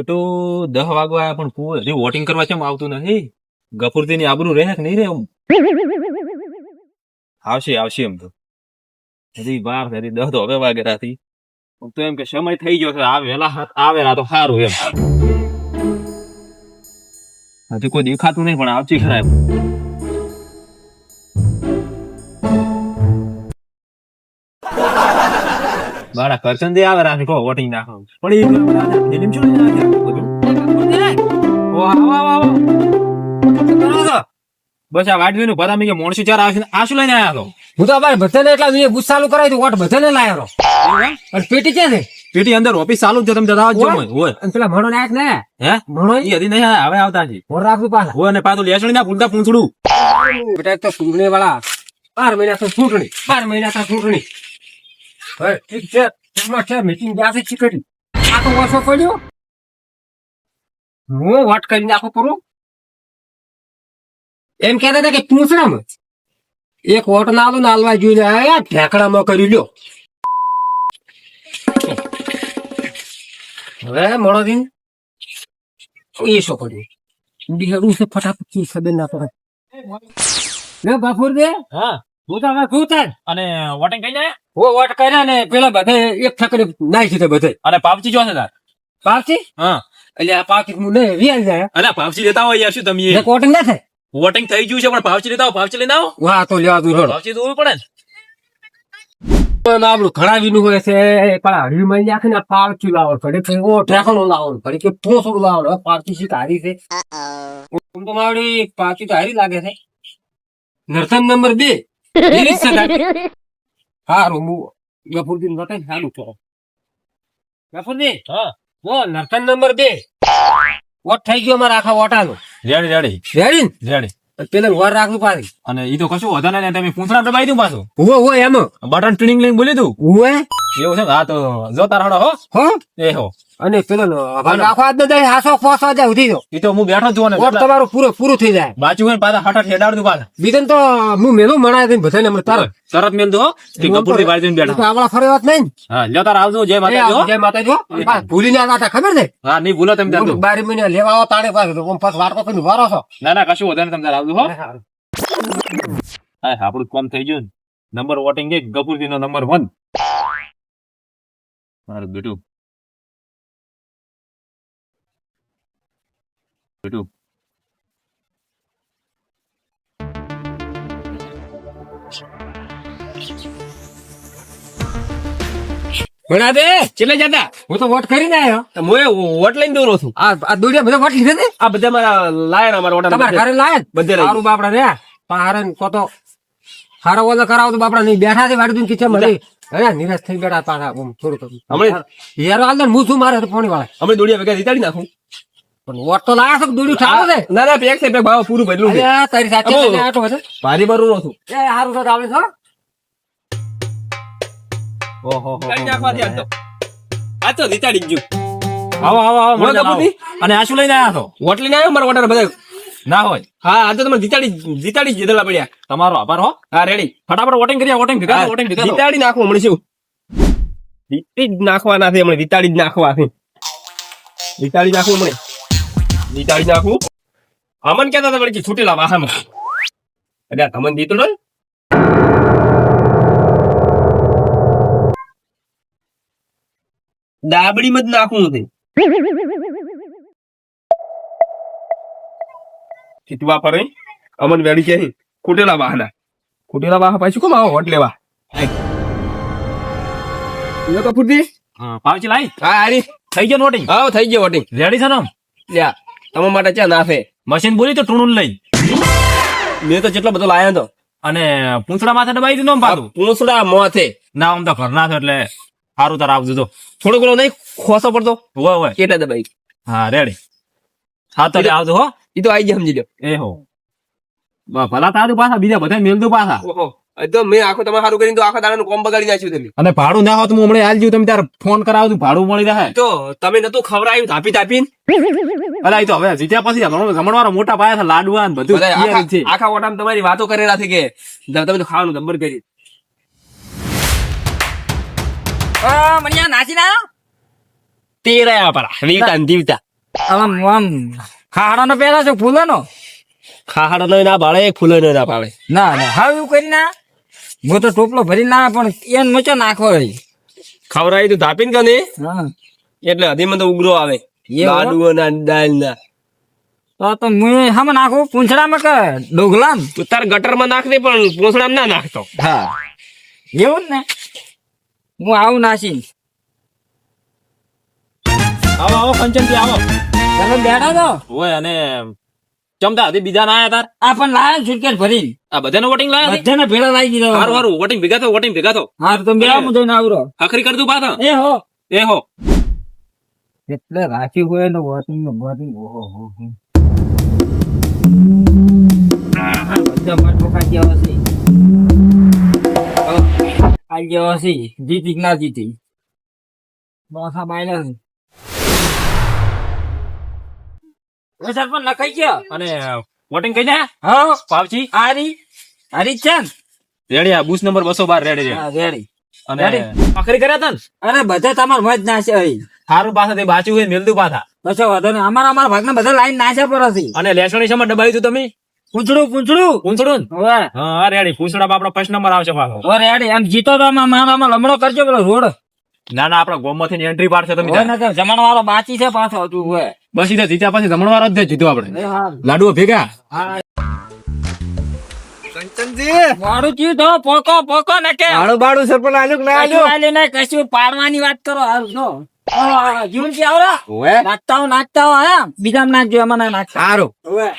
બેટું દહ વાગવા આવ્યા, પણ કુંવર હજી વોટિંગ કરવા કેમ આવતું નથી? ગફુરતી ની આબરૂ રહે કે નહીં રે આવશે આવશે એમ તો. હજી બાર હજી દહ તો હવે વાગે રાતી તો એમ કે સમય થઈ ગયો આ વહેલા હાથ આવેલા તો સારું એમ. હજી કોઈ દેખાતું નહીં, પણ આવતી ખરા એમ. બાળા કરશન દે આવે રાખો વોટિંગ નાખો પણ એ ફિલ્મ શું નાખે બધું બસ આ વાટ જોઈને બધા મેં મોણસી ચાર આવશે આ શું લઈને આવ્યા હું તો ભાઈ બધાને એટલા જોઈએ બુસ ચાલુ કરાવી દઉં વોટ બધાને લાયો અને પેટી ક્યાં છે પેટી અંદર ઓફિસ ચાલુ છે તમે જતા આવજો. હોય અને પેલા ભણો નાયક ને હે મણો એ હજી નહીં હવે આવતા છે ફોન રાખવું પાછા હોય અને પાછું લેસણી ના ભૂલતા પૂંછડું બેટા તો ચૂંટણી વાળા બાર મહિના તો ચૂંટણી બાર મહિના તો ચૂંટણી ઠીક છે એમાં છે મીટિંગ જ્યાંથી ચીકટી આ તો ઓછો પડ્યો. હું વોટ કરી નાખો પૂરું એમ કહેતા હતા કે પૂછડામાં. એક વોટ ના નાલવા જોઈને આયા ઢેકડામાં કરી લ્યો. હવે મોડો દિન એ શું કર્યું? બિહારું છે ફટાફટ ખબર ના પડે. બાપુર દે. હા. હું તો હવે અને વોટિંગ કઈ જાય ઓ વોટ કર્યા ને પેલા બધે એક ઠકરે નાખી દીધા બધે. અને પાવચી જો છે તાર પાપચી હા. એટલે આ પાકી હું નહીં વ્યાજ જાય. અરે પાવચી લેતા હોય યાર શું તમે એક ના થાય? વોટિંગ થઈ ગયું છે પણ પાવચી લેતા પાવચી લઈને આવો. વાહ તો લેવા દૂર રોડ પાવચી દોરવું પડે ને. આપણું ઘણાવીનું હોય છે પેલા હળી મળી નાખે ને પાવચું લાવો પડે કે ઓ ઠેકાણું લાવો પડે કે પોસડું લાવો પારચી શીખ હારી છે? આમ તો મારી પાવચી તો હારી લાગે છે. નર્તન નંબર બે જ છે હું ગફુરદીન વટાઈ સારું કરો ગફુરદીન હા. ઓ નર્તન નંબર બે. વોટ થઈ ગયો મારા આખા વોટાનો. Ready ready. Ready ready. પેલા વાર રાખવું પાડી અને ઈ તો કશું વધારે નહીં તમે પૂંછડા દબાઈ દઉં પાછું. હો હો એમ. બટન ટ્યુનિંગ લઈને બોલી દઉં. ઉવે? એવું છે? હા તો જો તારા હડો હો. હો? એ હો. અને પેલો આખો આજ જાય હાસો ફોસો જાય ઉધી દો એ તો હું બેઠો જોને ને તમારો પૂરો પૂરું થઈ જાય. બાચું હોય પાછા હઠ હેડાડ દઉં પાછા. બીજન તો હું મેલો મણાય દઈને બધાને હમણાં તરત તરત મેલ દો કે કપૂરથી બાજુ બેઠા. આવડા ફરે વાત નહીં હા લ્યો તાર આવજો જય એ માતા આવો, જય માતાજી. ભૂલી ના જાતા ખબર છે? હા નહીં ભૂલો તમે તાર બારી મહિને લેવા આવો તાણે પાછું તો પાછું વાર્તા કરીને વારો છો. ના ના કશું વધારે તમે તાર આવજો હો. હા આપણું કામ થઈ ગયું નંબર વોટિંગ એક ગપુરજી નો નંબર વન મારું બેટું. બેટું. ભણા દે ચેલે જતા? હું તો વોટ કરીને આવ્યો. હું વોટ લઈને દોરો છું. આ આ દોડિયા બધા વોટ લીધે ને આ બધા મારા લાયા મારા વોટ તમારા ઘરે લાયા બધે સારું બાપડા રે. હારે કો તો હારો ઓલો કરાવો તો બાપડા નહીં બેઠા છે વાડી દઈને કિચન મળી અરે નિરાશ થઈ બેઠા પાછા આમ થોડુંક હમણાં- યાર હાલ હું શું મારે પાણી વાળા અમે દોડિયા ભેગા જીતાડી નાખું. પણ વોટ તો લાયા છો દોડ્યું ઠાકો છે? ના ના પેક છે પેક ભાવ પૂરું ભરેલું છે. તારી સાથે. છે, આટો બધે. ભારી ભરું છું એ હારું તો આવે છો ઓહો જીતાડી નાખવાથી આજ તો. આ તો જીતાડી જ ગયું. આવો આવો આવો. અને આશુ શું લઈને આવ્યા છો? વોટ લઈને આવ્યો મારો ઓર્ડર બધા ના હોય. હા, આ તમે જીતાડી જીતાડી જીતેલા પડ્યા. તમારો આભાર હો. હા રેડી ફટાફટ વોટિંગ કરીએ વોટિંગ ભેગા વોટિંગ ભેગા જીતાડી નાખો હમણાં શું? જીતી જ નાખવાના છે હમણાં, જીતાડી જ નાખવા જીતાડી નાખવું હમણે. જીતાડી નાખું. અમન કહેતા હતા વળી છૂટેલા વાહનમાં એટલે તમને દીધું ને? દાબડીમાં જ નાખવું છે. ચીતવા પર અમન વેડી કે અહીં વાહના. ખૂટેલા વાહ પાછું કોમ આવો હોટ લેવા? લે તો ફૂટી હા, પાવચી લાઈ. હા આરી થઈ ગયો વોટિંગ હા થઈ ગયો વોટિંગ. રેડી છે ને લ્યા તમારા માટે ચા નાફે મશીન બોલી તો ટૂણું લઈ. મેં તો જેટલો બધો લાયો તો. અને પૂંછડા માથે દબાઈ દીધો પાછું? પૂંછડા મોથે. ના આમ તો ઘરના છો એટલે સારું તાર આવજો તો થોડો ઘણો નહીં ખોસો પડતો. હોય હોય કેટલા દબાઈ? હા રેડી હા તો આવજો હો. એ તો આઈ ગયા સમજી લો એ હો. ભલા તારું પાછા બીજા બધા મેલતું પાછા. તો મેં આખો તમારે સારું કરીને તો આખા દાડાનું કોમ બગાડી નાખ્યું તમે. અને ભાડું ના હોત હું હમણાં આલજો તમે ત્યારે ફોન કરાવું ભાડું મળી રહે. તો તમે નતું ખવડાયું તાપી તાપીને અલા તો હવે જીત્યા પછી જમણવારો મોટા પાયા છે લાડવા ને બધું. આખા ઓટામાં તમારી વાતો કરેલા છે કે તમે તો ખાવાનું નંબર કરી. મણિયા નાચી ના? તેરા પરા વીતા ને દીવતા આમ આમ. ખાડાનો પહેલા છે ફૂલોનો? ખાહાડો નો ના પાડે એક ફૂલો ના પાડે ના ના હા એવું કરી ના. હું તો ટોપલો ભરી ના પણ એન મચો નાખો રહી ખવડાવી તું ધાપીને કને એટલે હદીમાં તો ઉગરો આવે. લાડુઓ ના દાલ ના. તો તો હું હમ નાખું? પૂંછડામાં કે ડોગલામ? તું તાર ગટરમાં નાખ દે પણ પૂંછડામાં ના નાખતો. હા. એવું ને? હું આવું નાસી આવો આવો કંચનથી આવો. તમે બેઠા તો ઓય અને ચમતા હતી બીજા ના આયા તાર? આ પણ લાયા સુટકેસ ભરી આ બધાને વોટિંગ લાયા બધાને ભેળા લાગી દીધો હારું હારું વોટિંગ ભેગા થો વોટિંગ ભેગા થો હા તો બે હું જઈને આવરો. આખરી કર પાછા. એ હો. એ હો. એટલે રાખ્યું હોય ને વોટિંગ વોટિંગ ઓહો હો. બધા માર ઠોકા જેવા છે આ જીતી ના જીતી? માથા માયલા છે. સરપંચ લખાઈ ગયો. અને વોટિંગ કઈ જાય? હા. પાવચી આરી આરી જ રેડી આ? નંબર બસો બાર રેડી રેડી અને આખરી કર્યા તા અરે બધા તમાર મત નાશે અહીં. હારું પાછા તે બાચું હોય મેલતું પાછા. પછી વાંધો અમારા અમારા ભાગના બધા લાઈન નાશે પર હશે અને લેસણી શેમાં દબાવી તું તમે? પૂંછડું પૂંછડું. પૂંછડું હા રેડી પૂંછડા આપણો ફર્સ્ટ નંબર આવશે પાછો. યાડી એમ જીતો તો આમાં લમણો કરજો પેલો રોડ. ના ના આપણા ગોમમાંથી એન્ટ્રી પાડશે તમે જમણ વાળો બાચી છે પાછો હજુ હોય બસ ઈ તો જીત્યા પછી જમણવાર જ જીતું આપણે. લાડુ ભેગા. વાળું થયું તો? પોકો પોકો ને કે આડું બાડું આલ્યું ના કશું આલ્યું? નહીં, કશું પાડવાની વાત કરો જો. જીવન આવરા નાખતા હો નાખતા હો હા. બીજા નાખજો એમાં ના નાખતા. સારું. હોય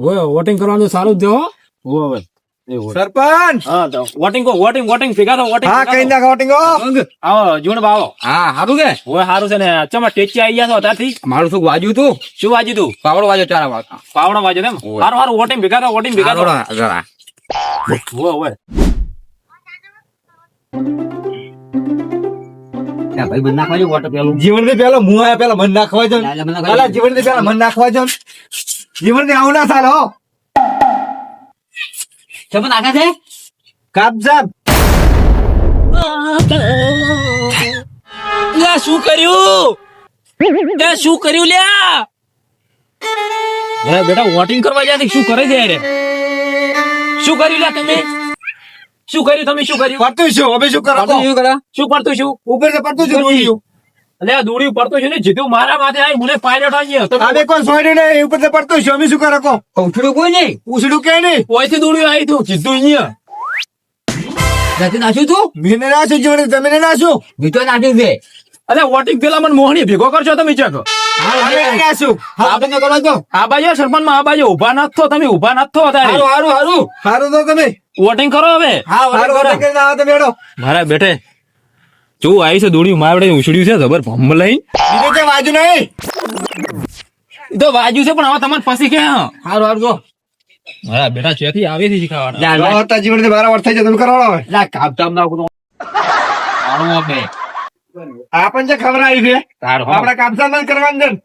ઓય વોટિંગ કરવાનું સારું જ જો સરપંચ! વોટિંગ કો વોટિંગ વોટિંગ ભેગા વોટિંગ હા કઈ નાખ વોટિંગ આવો જીવણ આવો હા સારું કે? ઓય સારું છે ને ચમા ટેચી આવી ગયા છો ત્યારથી મારું શું વાજ્યું તું? શું વાજ્યું તું? પાવડો વાજો ચાર પાવડો વાજો તેમ હારું હારું વોટિંગ ભેગા વોટિંગ ભેગા થો જરા. ઓય ઓય ભાઈ બંધ નાખવાજો વોટર પેલું. જીવનથી પેલો મું આયા પેલા મન નાખવા જો. પેલા જીવનથી પેલા મન નાખવા જો. જીવનથી આવું ના થાય જમણ નાખે છે? સાહેબ લ્યા શું કર્યું? લ્યા શું કર્યું લ્યા અરે બેટા વોટિંગ કરવા જાય છે, શું કરે છે રે શું કર્યું લ્યા તમે? શું કર્યું તમે શું કર્યું? પડતું શું? હવે શું કરો? શું કરે? શું કરતું શું? ઉપર પડતું શું? અલ્યા દોડ્યું પડતું છે ને જીતું મારા માથે આવી મને પાયલટ આવી ગયો આને કોઈ સોડ્યું નહીં ઉપરથી પડતું અમે શું કરો કો? ઉઠડું કોઈ નહીં? પૂછડું કે નહીં? ઓયથી દોડ્યું આવી તું જીતું અહીંયા. નથી નાખ્યું તું? મેને ના શું તમે ના શું બીતો નાખ્યું છે. અલ્યા વોટિંગ પેલા મને મોહણી ભેગો કરશો તમે ચક આપણે કરવા દો આ બાજુ સરપંચમાં આ બાજુ ઊભા ના થો તમે ઊભા ના થો સારું હારું હારું હારું. હારું તો તમે. વોટિંગ કરો હવે. હારું હારું કરીને આવો તમે મારા બેટે જો આવી છે દોડ્યું મારા ઉછળ્યું છે ખબર ભમ લઈ. બીજું વાજુ નહીં? તો વાજ્યું છે પણ હવે તમારે પછી કે હારું હારું જો. મારા બેટા ચોથી આવી થી શીખવાડા લા લા. આવતા જીવનથી બારા વર્ષ થઈ જાય તમે કરાવડો હોય. લા કાપ તાપ નાખું તો આણું અમે આપણ જે ખબર આવી છે આપણે કાપસા નથી કરવાનું છે ને.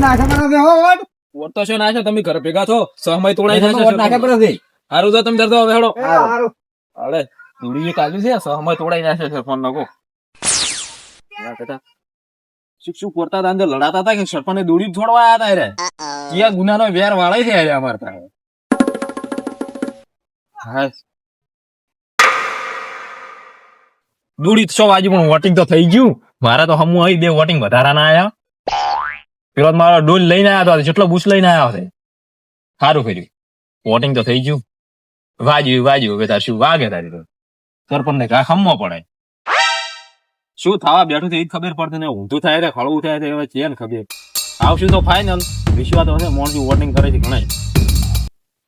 નાખવાના છે હો. વોટ. તો શું ના છે તમે ઘર ભેગા છો સહમય તોડાઈ વોટ નાખે જશે છે હારું તો તમે ડરતો હવે હેડો. હારું. અરે દોડી કાઢ્યું છે સહમય તોડાઈ જશે છે ફોન નકો. શું શું કરતા હતા? અંદર લડાતા હતા કે સરપંચ દોડી છોડવા આવ્યા હતા રે ક્યાં ગુનાનો વેર વાળાય છે અરે અમારે ત્યાં હા દોડી છો વાજી પણ વોટિંગ તો થઈ ગયું. મારા તો હમું અહીં બે વોટિંગ વધારાના આયા. પેલો મારો ડોલ લઈને આવ્યો હતો જેટલો બુશ લઈને આવ્યો છે. સારું કર્યું. વોટિંગ તો થઈ ગયું. વાજ્યું વાજ્યું. હવે તાર શું વાગે તારી તો? સરપંચ ને કા ખમવો પડે. શું થવા બેઠું છે એ જ ખબર પડતી ને ઊંધું થાય છે ખળવું થાય છે હવે છે ને ખબર. આવશું તો ફાઇનલ વિશ્વાસ હશે મોણજી વોટિંગ કરે છે ઘણા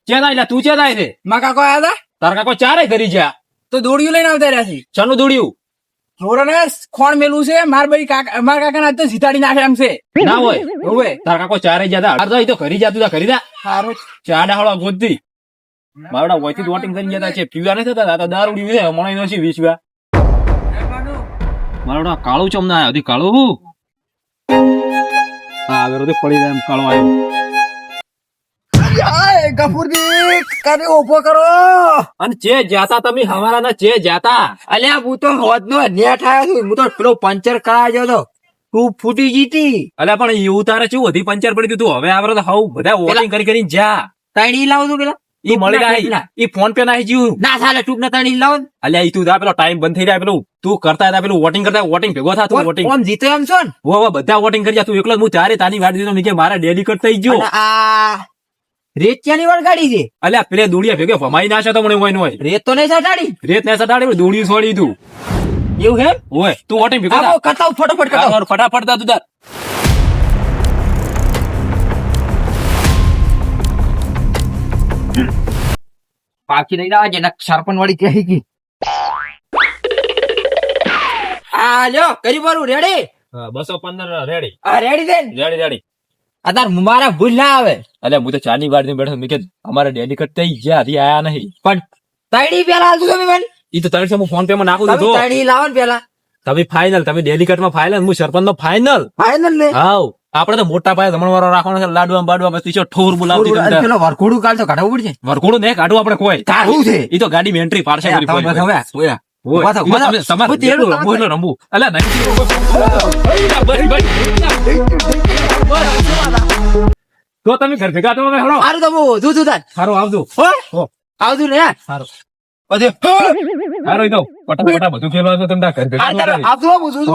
ચે થાય એટલે તું ચે થાય છે મા કાકો આયા હતા તાર કાકો ચારે કરી જ્યાં તો દોડ્યું લઈને આવતા રહ્યા છે. ચાનું દોડ્યું? થોડોને ખોણ મેલું છે માર ભાઈ કાકા માર કાકા ના તો સીતાડી નાખે એમ છે. ના હોય. હોવે તાર કાકો ચારે જતા. હાર તો કરી જાતું તા કરી ચા ના ચાડા હળવા ગોતી મારા વોયથી વોટિંગ કરી જતા છે. પીવા નથી થતા તો દારૂ છે હમણાં નથી વિશ્વા મારો કાળું ચમ ના આવ્યો. કાળું હા? આગળ પડી જાય એમ કાળો આવ્યો. ગફુરજી કરી ઊભો કરો? અને ચે જાતા તમે હવારાના ચે જાતા અલ્યા હું તો હોદનો નેટ આવ્યો છું. હું તો પેલો પંચર કરાવ્યો તો. તું ફૂટી જીતી અલ્યા પણ એવું તારે શું વધી પંચર પડી ગયું તું? હવે આવરે તો હવ બધા વોટિંગ કરી કરીને જા. તાણી લાવું છું પેલા? ઈ મળી જાય. ઈ ફોન પે ના જીવ. ના સાલે ટૂંક ના તાણી લાવ. અલ્યા ઈ તું જા પેલો ટાઈમ બંધ થઈ જાય પેલું. તું કરતા હતા પેલું વોટિંગ કરતા વોટિંગ ભેગો થા તું વોટિંગ ઓમ જીતે એમ છો ને? હો બધા વોટિંગ કરી જા. તું એકલો હું ચારે તાની વાડી દીધો નીચે મારા ડેલી કટ થઈ ગયો. અને આ રેતિયાની વળગાડી છે. અલ્યા પેલે દોડિયા ભેગો ભમાઈ ના તો મને હોય હોય. રેત તો નહીં સટાડી. રેત ને સટાડી પણ દોડિયું છોડી તું એવું હે ઓય તું વોટિંગ ભેગો આવો કરતા ફટાફટ કતાવ. ફટાફટ દા તું પાકી નહીં લાવા જેના સરપંચ વાળી કહી ગઈ આ લ્યો કરી બારું રેડી બસો પંદર રેડી આ રેડી છે રેડી રેડી આ તાર મારા ભૂલ ના આવે અલ્યા હું તો ચાની વાર બેઠો મેં કે અમારે ડેલી કટ થઈ ગયા હજી આયા નહીં પણ તૈડી પેલા હાલતું તમે મને ઈ તો તારે હું ફોન પે માં નાખું દીધો તો લાવો ને પેલા તમે ફાઇનલ તમે ડેલી કટમાં ફાઇનલ હું સરપંચ નો ફાઇનલ ફાઈનલ ને હાવ આપણે તો મોટા પાયે જમણવારો રાખવાનો છે લાડવા બાડવા પછી ઠોર બોલાવતી તમને. પેલો વરઘોડું કાલ તો કાઢવું પડશે વરઘોડું ને કાઢવું આપણે કોઈ કાઢવું છે ઈ તો ગાડી માં એન્ટ્રી પાડશે કરી પડી હવે, ઓયા. તમારે તેડું રમવું. અલ્યા, નહીં. તો તમે ઘર ભેગા હવે હેડો. હારું તો હું વધુ તાર. સારું આવજો. હો? આવજો ને સારું. પછી સારું ઈ તો પટા પટા બધું ખેલવા તો તમે ઘર ભેગા આવજો હું છું.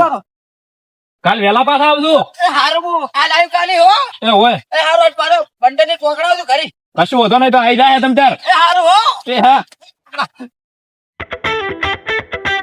કાલ વેલા પાછા આવજો. એ હારું હું કાલ આવ્યું કાલે હો? એ હોય. એ હારું આજ મારો બંડલને પકડાવજો ઘરે. કશું વધો નહીં તો આઈ જાય તમ. તાર એ હારું હો. એ હા.